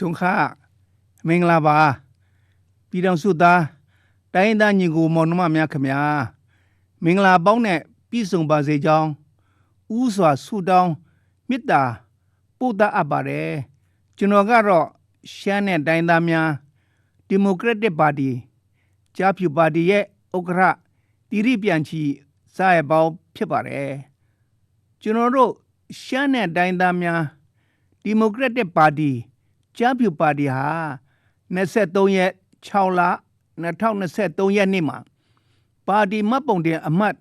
ဆုံခမင်္ဂလာပါပြည်တော်စုသားတိုင်းရင်းသားညီကိုမောင်နှမများခင်ဗျာမင်္ဂလာပေါင်းနဲ့ပြည့်စုံပါစေကြောင်းဥစွာဆုတောင်းမေတ္တာပို့သအပ်ပါတယ်ကျွန်တော်ကတော့ရှမ်းနဲ့တိုင်းသားများဒီမိုကရက်တစ်ပါတီကြားဖြူပါတီရဲ့ဥက္ကဋ္ဌတိရိပြန်ချီစားရပေါင်းဖြစ်ပါတယ်ကျွန်တော်တို့ရှမ်းနဲ့တိုင်းသားများဒီမိုကရက်တစ်ပါတီ ကြားဖြူပါတီဟာ23ရက်6လ2023ရက်နေ့မှာပါတီမှတ်ပုံတင်အမှတ်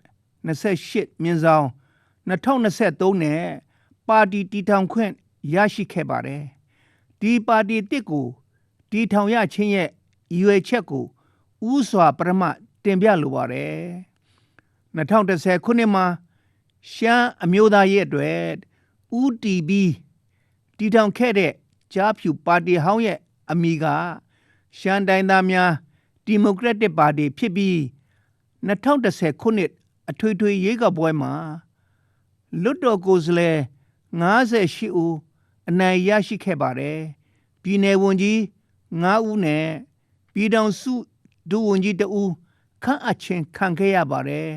28မြင်းဆောင်2023နဲ့ပါတီတည်ထောင်ခွင့်ရရှိခဲ့ပါတယ်ဒီပါတီတစ်ကိုတည်ထောင်ရခြင်းရဲ့ရည်ရွယ်ချက်ကိုဥစွာပရမတင်ပြလိုပါတယ်2010ခုနှစ်မှာရှမ်းအမျိုးသားရဲ့အတွက် UTB တည်ထောင်ခဲ့တဲ့ ကြားဖြူပါတီဟောင်းရဲ့အမိကရှမ်းတိုင်းသားများဒီမိုကရက်တစ်ပါတီဖြစ်ပြီး2010ခုနှစ်အထွေထွေရွေးကောက်ပွဲမှာလွတ်တော်ကိုယ်စားလှယ်58ဦးအနိုင်ရရှိခဲ့ပါတယ်ပြည်내ဝန်ကြီး9ဦးနဲ့ပြည်ထောင်စုဒုဝန်ကြီး2ဦးခန့်အပ်ခြင်းခံခဲ့ရပါတယ်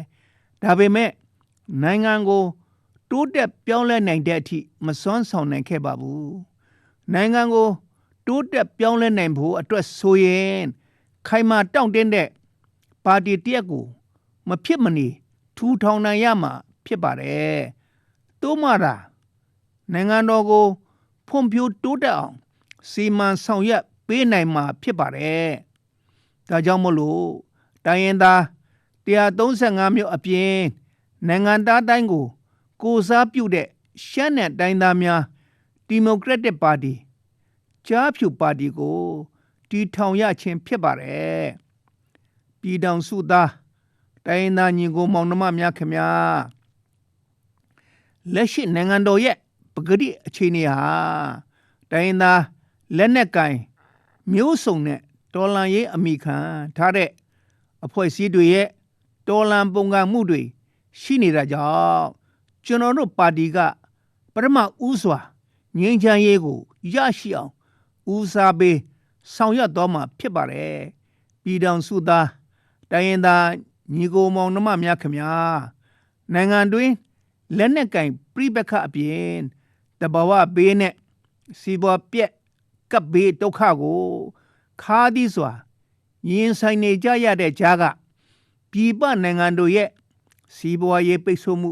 ဒါပေမဲ့နိုင်ငံကိုတိုးတက်ပြောင်းလဲနိုင်တဲ့အထိမစွမ်းဆောင်နိုင်ခဲ့ပါဘူး နိုင်ငံကိုတိုးတက်ပြောင်းလဲနိုင်ဖို့အတွက်ဆိုရင်ခိုင်မာတောင့်တင်းတဲ့ပါတီတရက်ကို မဖြစ်မနေထူထောင်နိုင်ရမှာဖြစ်ပါတယ်တိုးမတာနိုင်ငံတော်ကို ဖွံ့ဖြိုးတိုးတက်အောင်စီမံဆောင်ရွက်ပေးနိုင်မှာဖြစ်ပါတယ်ဒါကြောင့်မလို့တိုင်းရင်သား135မြို့အပြင်နိုင်ငံသားတိုင်းကို ကိုစားပြုတဲ့ရှမ်းနယ်တိုင်းသားများ ဒီမိုကရက်တစ်ပါတီကြားဖြူပါတီကိုတီထောင်ရခြင်းဖြစ်ပါတယ်ပြည်ထောင်စုသားတိုင်းသားညီကိုမောင်နှမများခင်ဗျာလက်ရှိနိုင်ငံတော်ရဲ့ပဂတိအခြေအနေဟာတိုင်းသားလက်နက်ကင်မျိုးစုံနဲ့တော်လန်ရေးအမိခံထားတဲ့အဖွဲ့အစည်းတွေရဲ့တော်လန်ပုံကမှုတွေရှိနေတာကြောင့်ကျွန်တော်တို့ပါတီကပထမဦးစွာ ငြိမ်းချမ်းရေးကိုရရှိအောင်ဦးစားပေးဆောင်ရွက်တော်မှာဖြစ်ပါတယ်ပြည်ထောင်စုသားတိုင်းရင်းသားညီကိုမောင်နှမများခင်ဗျာနိုင်ငံတွင်လက်နက်ကင်ပြိပခအပြင်တဘာဝဘေးနဲ့စီးပွားပြက်ကပ်ဘေးဒုက္ခကိုခါးသီးစွာရင်ဆိုင်နေကြရတဲ့ကြားကပြည်ပနိုင်ငံတို့ရဲ့စီးပွားရေးပိတ်ဆို့မှု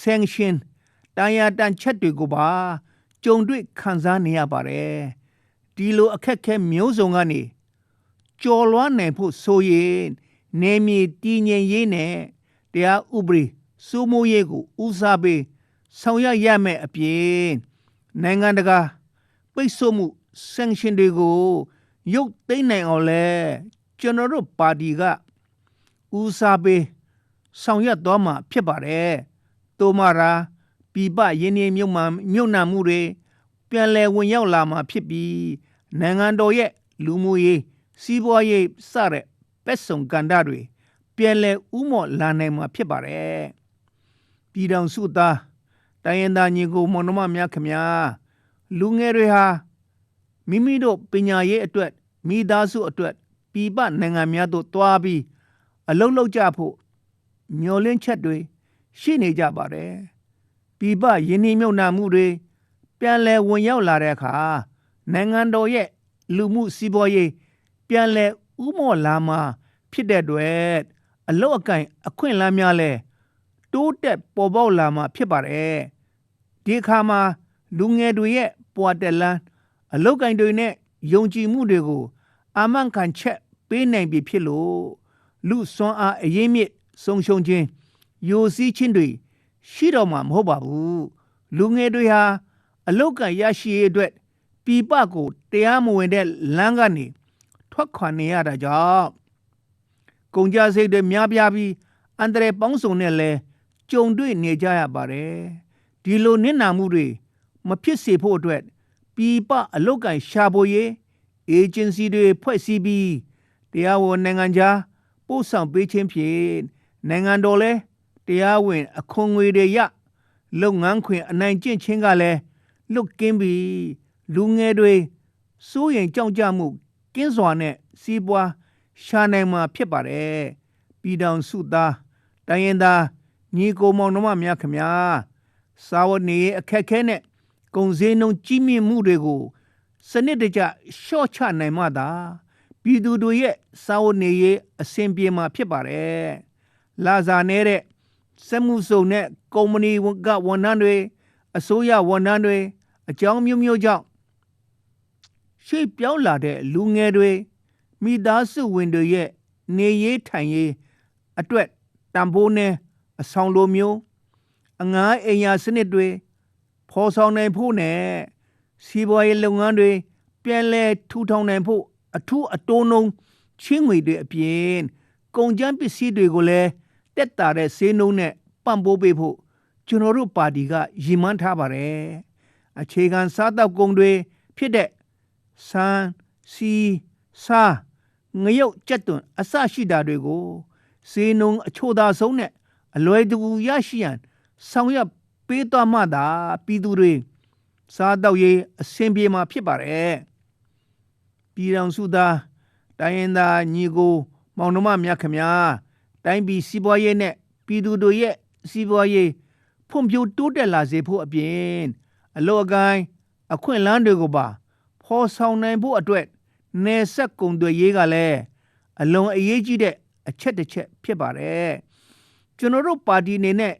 sanction တန်ရာတန်ချက်တွေကိုပါ ကြုံတွေ့ခံစားနေရပါတယ်ဒီလိုအခက်ခဲမျိုးစုံကနေကြော်လွှမ်းနိုင်ဖို့ဆိုရင်နေမြေတည်ငြိမ်ရေးနဲ့တရားဥပဒေစိုးမိုးရေးကိုဦးစားပေးဆောင်ရွက်ရမယ့်အပြင်နိုင်ငံတကာပိတ်ဆို့မှု sanction တွေကိုရုပ်သိမ်းနိုင်အောင်လဲကျွန်တော်တို့ပါတီကဦးစားပေးဆောင်ရွက်သွားမှာဖြစ်ပါတယ်။တိုမာရာ ပြပရင်းနှီးမြုပ်မှမြုပ်နှံမှုတွေပြန်လည်ဝင်ရောက်လာမှာဖြစ်ပြီးနိုင်ငံတော်ရဲ့လူမှုရေးစီးပွားရေးစတဲ့ပက်စုံကန္တာတွေပြန်လည်ဥမော့လာနိုင်မှာဖြစ်ပါတယ်။ပြည်ထောင်စုသားတိုင်းရင်းသားညီကိုမောင်နှမများခင်ဗျာလူငယ်တွေဟာမိမိတို့ပညာရေးအတွက်မိသားစုအတွက်ပြည်ပနိုင်ငံများသို့တွားပြီးအလုပ်လုပ်ကြဖို့မျောလင်းချက်တွေရှိနေကြပါတယ် ပြည်ပယင်းနှိမ့်မြုပ်နှံမှုတွေပြန်လည်ဝင်ရောက်လာတဲ့အခါနိုင်ငံတော်ရဲ့လူမှုစီးပွားရေးပြန်လည်ဥမော့လာမှာဖြစ်တဲ့အတွက်အလုတ်အကင်အခွင့်အလမ်းများလဲတိုးတက်ပေါ်ပေါက်လာမှာဖြစ်ပါတယ်ဒီအခါမှာလူငယ်တွေရဲ့ပွားတက်လန်းအလုတ်ကင်တွေနဲ့ယုံကြည်မှုတွေကို အာမန်ခံချက်ပေးနိုင်ပြီဖြစ်လို့လူစွမ်းအားအရေးမြစ်ဆုံးရှုံးခြင်းယိုစီးခြင်းတွေ ရှိတော့မှာမဟုတ်ပါဘူးလူငယ်တွေဟာအလုတ်ကရရှိရေးအတွက်ပြပကိုတရားမဝင်တဲ့လမ်းကနေထွက်ခွာနေရတာကြောင့်ကုန်ကြစိတ်တွေများပြားပြီးအန္တရာယ်ပေါင်းစုံနဲ့လဲကြုံတွေ့နေကြရပါတယ်ဒီလိုနစ်နာမှုတွေမဖြစ်စေဖို့အတွက်ပြပအလုတ်ကန်ရှာဖို့ရေးအေဂျင်စီတွေဖွဲ့စည်းပြီးတရားဝင်နိုင်ငံခြားပို့ဆောင်ပေးခြင်းဖြင့်နိုင်ငံတော်လဲ တရားဝင်အခွန်ငွေတွေရလုပ်ငန်းခွင်အနိုင်ကျင့်ခြင်းကလည်းလွတ်ကင်းပြီးလူငယ်တွေစိုးရင်ကြောက်ကြမှုကင်းစွာနဲ့စီးပွားရှာနိုင်မှာဖြစ်ပါတယ်ပြည်တော်စုသားတိုင်းရင်သားညီကိုမောင်နှမများခမညာစာဝတ်နေရေးအခက်ခဲနဲ့ကုန်စည်နှုန်းကြီးမြင့်မှုတွေကိုစနစ်တကျရှော့ချနိုင်မှသာပြည်သူတို့ရဲ့စာဝတ်နေရေးအဆင်ပြေမှာဖြစ်ပါတယ်လာစာနေတဲ့ စက်မှုစုံနဲ့ကုမ္ပဏီကဝန်ထမ်းတွေအစိုးရဝန်ထမ်းတွေအကြောင်းမျိုးမျိုးကြောင့်ရှေ့ပြောင်းလာတဲ့လူငယ်တွေမိသားစုဝင်တွေရဲ့နေရေးထိုင်ရေးအတွက်တံပိုးနဲ့အဆောင်လိုမျိုးအငားအိမ်ယာစနစ်တွေဖော်ဆောင်နိုင်ဖို့နဲ့စီးပွားရေးလုပ်ငန်းတွေပြန်လည်ထူထောင်နိုင်ဖို့အထူးအတိုးနှုံချင်းငွေတွေအပြင်ကုန်ကျန်းပစ္စည်းတွေကိုလည်း တက်တာတဲ့ဈေးနှုန်းနဲ့ပံ့ပိုးပေးဖို့ကျွန်တော်တို့ပါတီကရည်မှန်းထားပါတယ်အခြေခံစားတောက်ကုန်တွေဖြစ်တဲ့ဆန်စီဆားငရုတ်ကြက်သွန်အစရှိတာတွေကိုဈေးနှုန်းအချို့သာဆုံးနဲ့အလွယ်တကူရရှိရန်ဆောင်ရွက်ပေးသွားမှသာပြည်သူတွေစားတော့ရေးအဆင်ပြေမှာဖြစ်ပါတယ်ပြည်တော်စုသားတိုင်းရင်သားညီကို မောင်နှမများခမညာ တိုင်းပြည်စီးပွားရေးနဲ့ပြည်သူတို့ရဲ့စီးပွားရေးဖွံ့ဖြိုးတိုးတက်လာစေဖို့အပြင်အလို့အကိုင်းအခွင့်အလမ်းတွေကိုပါဖော်ဆောင်နိုင်ဖို့အတွက်နေဆက်ကုံတွေရေးကလည်းအလွန်အရေးကြီးတဲ့အချက်တစ်ချက်ဖြစ်ပါတယ်ကျွန်တော်တို့ပါတီအနေနဲ့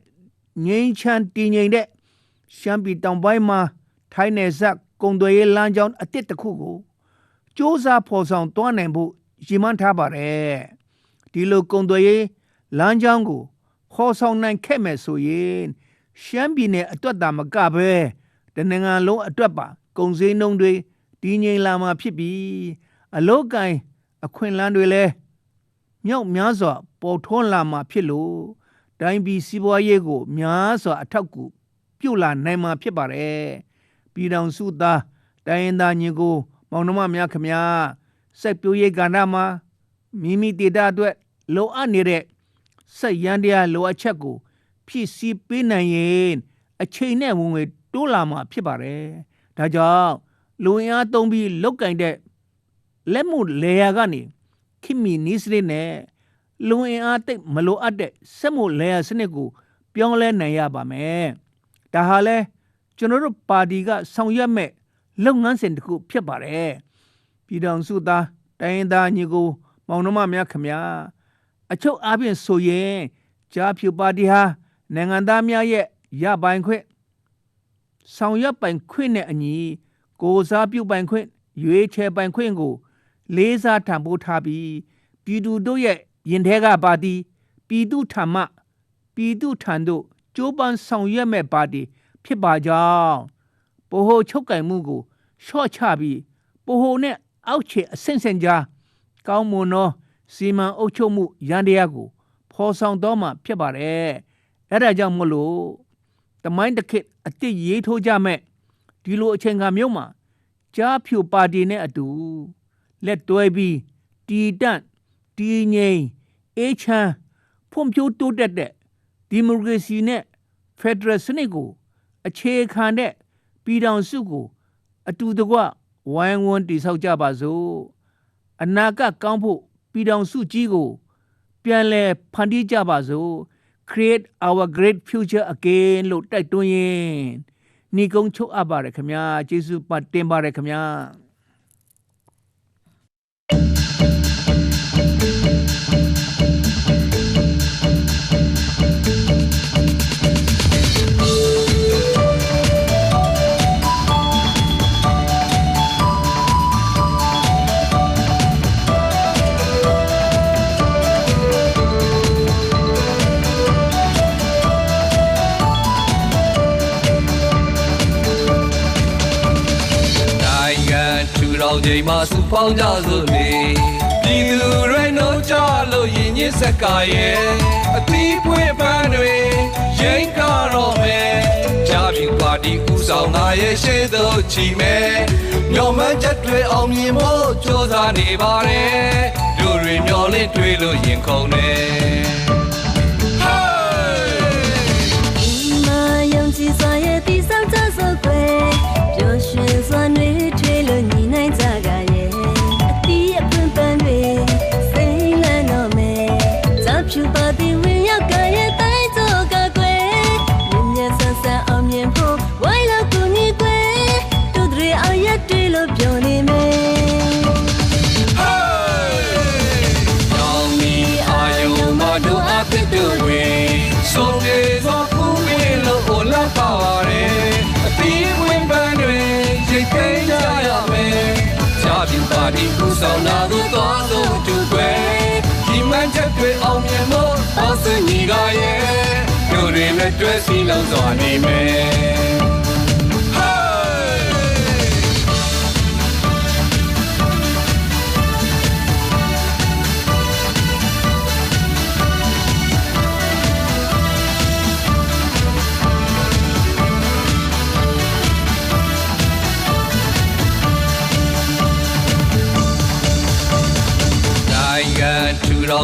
ငြိမ်းချမ်းတည်ငြိမ်တဲ့ရှမ်းပြည်တောင်ပိုင်းမှာထိုင်းနယ်စပ်ကုံတွေရေးလမ်းကြောင်းအတစ်တစ်ခုကိုစ조사ဖော်ဆောင်သွားနိုင်ဖို့ရည်မှန်းထားပါတယ် ဒီလိုကုံတွေရေးလမ်းကြောင်းကိုခေါ်ဆောင်နိုင်ခဲ့မယ်ဆိုရင်ရှမ်းပြည်နယ်အတွက်သာမကပဲတနင်္ဂနွေလုံးအတွက်ပါကုံစည်းနှုံတွေတည်ငြိမ်လာမှာဖြစ်ပြီးအလုတ်ကိုင်းအခွင့်အလမ်းတွေလည်းမြောက်များစွာပေါ်ထွန်းလာမှာဖြစ်လို့တိုင်းပြည်စီးပွားရေးကို များစွာအထောက်အကူပြုလာနိုင်မှာဖြစ်ပါတယ်ပြည်တော်စုသားတိုင်းရင်းသားညီကို မောင်နှမများခမညာစိုက်ပျိုးရေးကဏ္ဍမှာမိမိဒေတာအတွက် လိုအပ်နေတဲ့စက်ရန်တရားလိုအပ်ချက်ကိုဖြည့်ဆည်းပေးနိုင်ရင်အချိန်နဲ့ဝင်ငွေတိုးလာမှာဖြစ်ပါတယ်ဒါကြောင့်လူအင်အားသုံးပြီးလုတ်ကင်တဲ့လက်မှုလေယာကနေခင်မီနီးစနစ်နဲ့လူအင်အားတိတ်မလိုအပ်တဲ့စက်မှုလေယာစနစ်ကို ပြောင်းလဲနိုင်ရပါမယ်ဒါဟာလဲကျွန်တော်တို့ပါတီကဆောင်ရွက်မဲ့လုပ်ငန်းစဉ်တစ်ခုဖြစ်ပါတယ်ပြည်တော်စုသားတိုင်းရင်းသားညီကို မောင်နှမများခမညာ အချုပ်အားဖြင့်ဆိုရင်ကြားဖြူပါတီဟာနိုင်ငံသားများရဲ့ရပိုင်ခွင့်ဆောင်ရွက်ပိုင်ခွင့်နဲ့အညီကိုစားပြုပိုင်ခွင့်ရွေးချယ်ပိုင်ခွင့်ကို လေးစားထံပိုးထားပြီးပြည်သူတို့ရဲ့ရင်ထဲကပါတီပြည်သူထံမှပြည်သူထံသို့ကြိုးပမ်းဆောင်ရွက်မဲ့ပါတီဖြစ်ပါကြောင်းဗဟိုချုပ်ကင်မှုကိုရှော့ချပြီးဗဟိုနဲ့အောက်ခြေအဆင့်ဆင့်ကြားကောင်းမွန်သော စီမံအုပ်ချုပ်မှုရန်တရားကိုဖော်ဆောင်တော့မှဖြစ်ပါတယ်အဲ့ဒါကြောင့်မလို့တမိုင်းတစ်ခေတ်အစ်စ်ရေးထိုးကြမဲ့ဒီလိုအချိန်ခါမျိုးမှာကြားဖြူပါတီနဲ့အတူလက်တွဲပြီးတီတန့်တီငိမ်အေးချမ်းဖွံ့ဖြိုးတိုးတက်တဲ့ဒီမိုကရေစီနဲ့ဖက်ဒရယ်စနစ်ကို အခြေခံတဲ့ပြည်ထောင်စုကို အတူတကွဝိုင်းဝန်းတည်ဆောက်ကြပါစို့အနာဂတ်ကောင်းဖို့ ပြည်ထောင်စုကြီးကို ပြန်လဲဖန်တီးကြပါစို့ create our great future again လို့တိုက်တွန်းရင်ညီကုန်းချုပ်အပ်ပါတယ်ခင်ဗျာကျေးဇူးပတ်တင်ပါတယ်ခင်ဗျာ ထူထောင်ချိန်မှာစုပေါင်းကြစို့လေပြည်သူတွေနှုတ်ကြလို့ရင်ညစ်စက်ကရဲ့အသီးပွင့်ပန်းတွေရင်ကားတော့မယ်ကြာပြီပါတီဥဆောင်ငါရဲ့ရှေ့သို့ချီမယ်မျော်မှန်းချက်တွေအောင်မြင်ဖို့ကြိုးစားနေပါတယ်လူတွေမျော်လင့်တွေးလို့ရင်ခုန်နေဟေး ပြူပါတီကူဆောင်လာသူသွားလို့တူွယ်ဒီမှန်ချက်တွေအောင်မြင်ဖို့ဘောစညီကရဲ့တို့တွေနဲ့တွဲစီလုံးစွာနေမယ်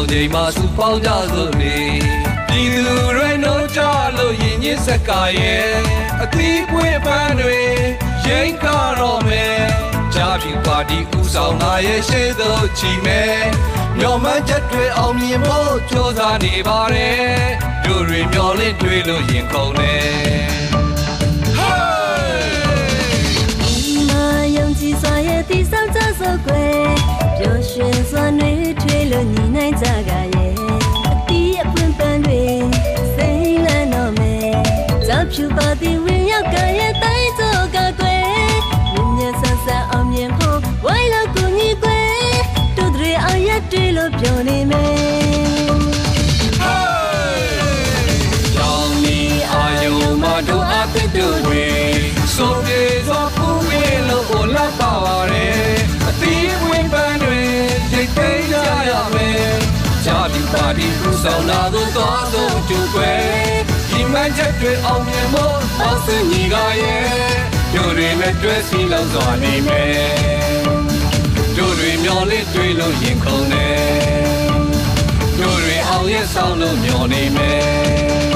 င်ချိန်မှာစူပေါင်းကြစို့လေပြည်သူတွေနှုတ်ကြလို့ရင်ညစ်စက်ကရဲ့အသီးပွေပန်းတွေရင်ကားတော့မယ်ကြာပြူပါတီဦးဆောင်ငါရဲ့ရှေ့သို့ချီမယ်မျော်မှန်းချက်တွေအောင်မြင်ဖို့ကြိုးစားနေပါတယ်တို့တွေမျော်လင့်တွေးလို့ရင်ခုန်နေ Hey! 马用计算也地上这首鬼，表现算女 လွတ်ညီနိုင်ကြကရဲ့အတီးအပွင့်ပန်းတွေစိမ့်လန်းတော့မယ်ကြောက်ဖြူပါသည်ဝင်ရောက်ကရဲ့တိုင်းကြောကကွယ်မြင်မြဆန်းဆန်းအောင်မြင်ဖို့ဝိုင်းလောက်ကူညီကွယ်တို့တွေအရက်တွေလို့ပြောနေမယ်ကြောင်မီအာယုံမတို့အပစ်တို့တွေဆိုပြေသောပူမေလို့လာပါရဲ ရိတ်သိမ်းကြရမယ်ကြာဒီပါတီကူဆောင်လာသို့သွားသို့တူွယ်ဒီမှန်ချက်တွေအောင်မြင်ဖို့ဘောစညီကရဲ့တို့တွေနဲ့တွဲစီလုံးစွာနေမယ်တို့တွေမျောလင့်တွေးလို့ရင်ခုန်နေတို့တွေအောင်ရဲ့ဆောင်လို့မျောနေမယ်